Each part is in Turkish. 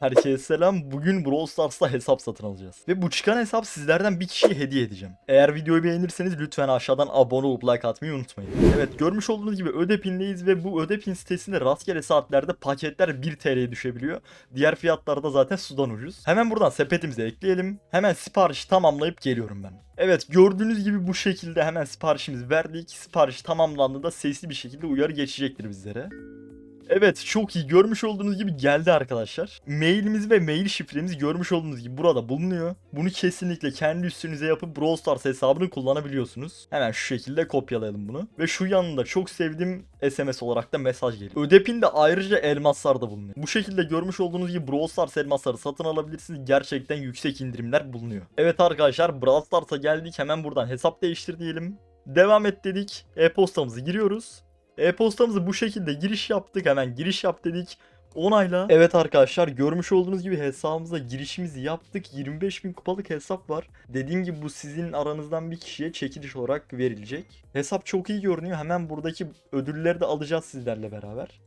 Herkese selam. Bugün Brawl Stars'ta hesap satın alacağız. Ve bu çıkan hesap sizlerden bir kişiye hediye edeceğim. Eğer videoyu beğenirseniz lütfen aşağıdan abone olup like atmayı unutmayın. Evet görmüş olduğunuz gibi Ödepin'deyiz ve bu Ödepin sitesinde rastgele saatlerde paketler 1 TL'ye düşebiliyor. Diğer fiyatlar da zaten sudan ucuz. Hemen buradan sepetimize ekleyelim. Hemen siparişi tamamlayıp geliyorum ben. Evet gördüğünüz gibi bu şekilde hemen siparişimizi verdik. Sipariş tamamlandığında sesli bir şekilde uyarı geçecektir bizlere. Evet çok iyi görmüş olduğunuz gibi geldi arkadaşlar. Mailimiz ve mail şifremiz görmüş olduğunuz gibi burada bulunuyor. Bunu kesinlikle kendi üstünüze yapıp Brawl Stars hesabını kullanabiliyorsunuz. Hemen şu şekilde kopyalayalım bunu. Ve şu yanında çok sevdiğim SMS olarak da mesaj geliyor. Ödepin de ayrıca elmaslar da bulunuyor. Bu şekilde görmüş olduğunuz gibi Brawl Stars elmasları satın alabilirsiniz. Gerçekten yüksek indirimler bulunuyor. Evet arkadaşlar Brawl Stars'a geldik. Hemen buradan hesap değiştir diyelim. Devam et dedik. E-postamızı giriyoruz. E-postamızı bu şekilde giriş yaptık. Hemen giriş yap dedik. Onayla. Evet arkadaşlar görmüş olduğunuz gibi hesabımıza girişimizi yaptık. 25.000 kupalık hesap var. Dediğim gibi bu sizin aranızdan bir kişiye çekiliş olarak verilecek. Hesap çok iyi görünüyor. Hemen buradaki ödülleri de alacağız sizlerle beraber.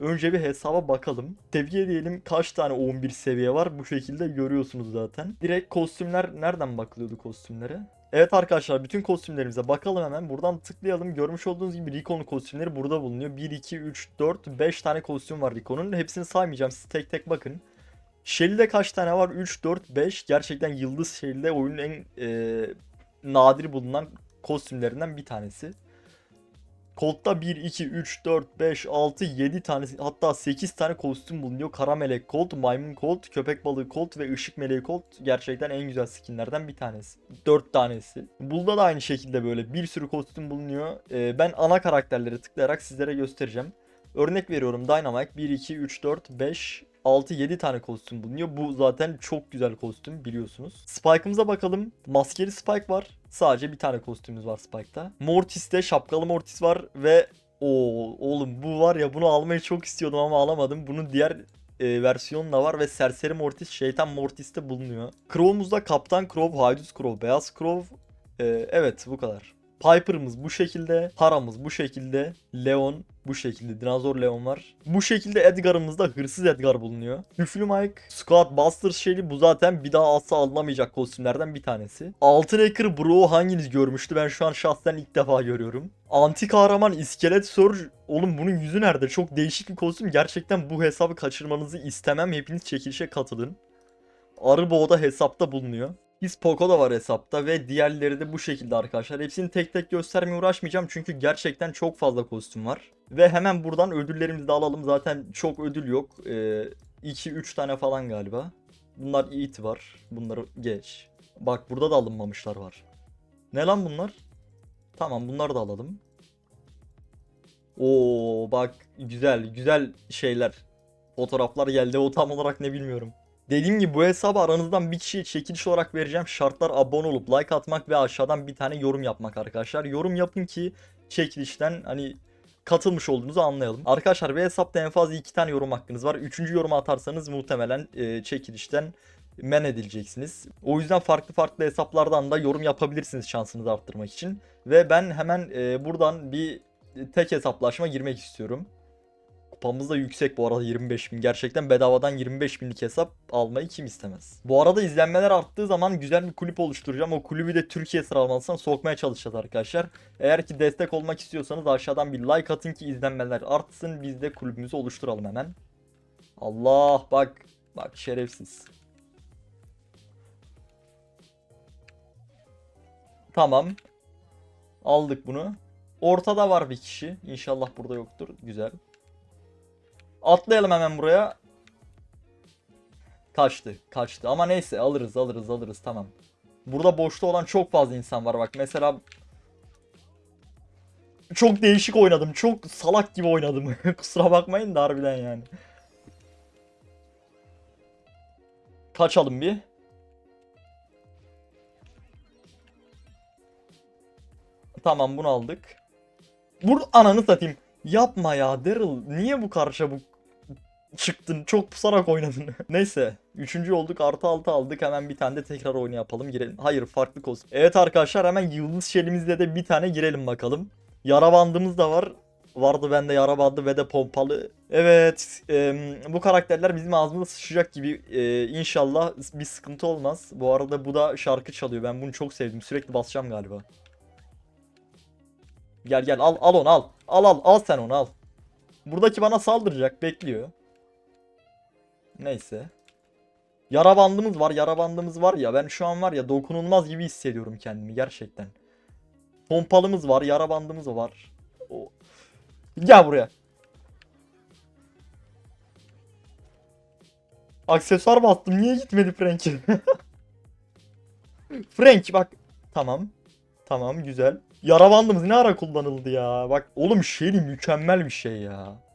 Önce bir hesaba bakalım. Seviye diyelim kaç tane 11 seviye var bu şekilde görüyorsunuz zaten. Direkt kostümler nereden bakılıyordu kostümlere? Evet arkadaşlar bütün kostümlerimize bakalım hemen. Buradan tıklayalım. Görmüş olduğunuz gibi Rico'nun kostümleri burada bulunuyor. 1, 2, 3, 4, 5 tane kostüm var Rico'nun. Hepsini saymayacağım. Siz tek tek bakın. Shelly'de kaç tane var? 3, 4, 5. Gerçekten Yıldız Shelly'de oyunun en e, nadir bulunan kostümlerinden bir tanesi. Colt'ta 1, 2, 3, 4, 5, 6, 7 tane hatta 8 tane kostüm bulunuyor. Kara melek Colt, maymun Colt, köpek balığı Colt ve ışık meleği Colt gerçekten en güzel skinlerden bir tanesi. 4 tanesi. Burada da aynı şekilde böyle bir sürü kostüm bulunuyor. Ee, ben ana karakterleri tıklayarak sizlere göstereceğim. Örnek veriyorum Dynamite 1, 2, 3, 4, 5, 6-7 tane kostüm bulunuyor. Bu zaten çok güzel kostüm biliyorsunuz. Spike'ımıza bakalım. Maskeli Spike var. Sadece bir tane kostümümüz var Spike'ta. Mortis'te şapkalı Mortis var ve o oğlum bu var ya bunu almayı çok istiyordum ama alamadım. Bunun diğer e, versiyonu da var ve Serseri Mortis, Şeytan Mortis'te bulunuyor. Crow'umuzda Kaptan Crow, Haydut Crow, Beyaz Crow. E, evet bu kadar. Piper'ımız bu şekilde, Hara'mız bu şekilde, Leon bu şekilde, Dinozor Leon var. Bu şekilde Edgar'ımızda Hırsız Edgar bulunuyor. Üflü Mike, Squad Buster şeyi bu zaten bir daha asla alınamayacak kostümlerden bir tanesi. Altın Hacker Bro hanginiz görmüştü? Ben şu an şahsen ilk defa görüyorum. Anti kahraman İskelet Surge. Oğlum bunun yüzü nerede? Çok değişik bir kostüm. Gerçekten bu hesabı kaçırmanızı istemem. Hepiniz çekilişe katılın. Arı Boğda hesapta bulunuyor. His Poco da var hesapta ve diğerleri de bu şekilde arkadaşlar. Hepsini tek tek göstermeye uğraşmayacağım çünkü gerçekten çok fazla kostüm var. Ve hemen buradan ödüllerimizi de alalım. Zaten çok ödül yok. 2-3 tane falan galiba. Bunlar it var. Bunları geç. Bak burada da alınmamışlar var. Ne lan bunlar? Tamam bunları da alalım. Oo bak güzel güzel şeyler. Fotoğraflar geldi o tam olarak ne bilmiyorum. Dediğim gibi bu hesabı aranızdan bir kişiye çekiliş olarak vereceğim. Şartlar abone olup like atmak ve aşağıdan bir tane yorum yapmak arkadaşlar. Yorum yapın ki çekilişten hani katılmış olduğunuzu anlayalım. Arkadaşlar bir hesapta en fazla iki tane yorum hakkınız var. Üçüncü yorumu atarsanız muhtemelen e, çekilişten men edileceksiniz. O yüzden farklı farklı hesaplardan da yorum yapabilirsiniz şansınızı arttırmak için. Ve ben hemen e, buradan bir tek hesaplaşma girmek istiyorum. Kupamız da yüksek bu arada 25 bin. Gerçekten bedavadan 25 binlik hesap almayı kim istemez. Bu arada izlenmeler arttığı zaman güzel bir kulüp oluşturacağım. O kulübü de Türkiye sıralamasına sokmaya çalışacağız arkadaşlar. Eğer ki destek olmak istiyorsanız aşağıdan bir like atın ki izlenmeler artsın. Biz de kulübümüzü oluşturalım hemen. Allah bak. Bak şerefsiz. Tamam. Aldık bunu. Ortada var bir kişi. İnşallah burada yoktur. Güzel. Atlayalım hemen buraya. Kaçtı. Kaçtı. Ama neyse alırız alırız alırız tamam. Burada boşta olan çok fazla insan var bak. Mesela çok değişik oynadım. Çok salak gibi oynadım. Kusura bakmayın da harbiden yani. Kaçalım bir. Tamam bunu aldık. Vur ananı satayım. Yapma ya Daryl. Niye bu kadar çabuk çıktın? Çok pusarak oynadın. Neyse. Üçüncü olduk. Artı altı aldık. Hemen bir tane de tekrar oyunu yapalım. Girelim. Hayır farklı kostüm. Evet arkadaşlar hemen yıldız şelimizle de bir tane girelim bakalım. Yara bandımız da var. vardı bende yara bandı ve de pompalı. Evet em, bu karakterler bizim ağzımıza sıçacak gibi e, inşallah bir sıkıntı olmaz. Bu arada bu da şarkı çalıyor ben bunu çok sevdim sürekli basacağım galiba. Gel gel al al onu al. Al al al sen onu al. Buradaki bana saldıracak bekliyor. Neyse. Yara bandımız var yara bandımız var ya ben şu an var ya dokunulmaz gibi hissediyorum kendimi gerçekten. Pompalımız var yara bandımız var. O... Gel buraya. Aksesuar bastım niye gitmedi Frank? Frank bak. Tamam. Tamam güzel. Yara bandımız ne ara kullanıldı ya? Bak oğlum Shelly mükemmel bir şey ya.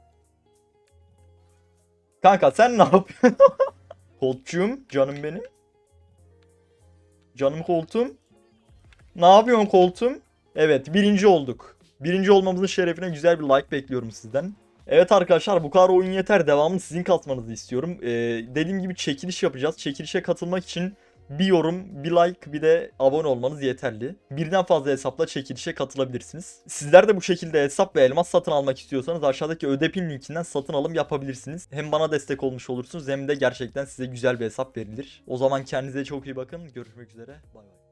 Kanka sen ne yapıyorsun? Koltuğum canım benim. Canım koltuğum. Ne yapıyorsun koltuğum? Evet birinci olduk. Birinci olmamızın şerefine güzel bir like bekliyorum sizden. Evet arkadaşlar bu kadar oyun yeter. Devamını sizin katmanızı istiyorum. Ee, dediğim gibi çekiliş yapacağız. Çekilişe katılmak için bir yorum, bir like, bir de abone olmanız yeterli. Birden fazla hesapla çekilişe katılabilirsiniz. Sizler de bu şekilde hesap ve elmas satın almak istiyorsanız aşağıdaki ödepin linkinden satın alım yapabilirsiniz. Hem bana destek olmuş olursunuz hem de gerçekten size güzel bir hesap verilir. O zaman kendinize çok iyi bakın. Görüşmek üzere. Bay bay.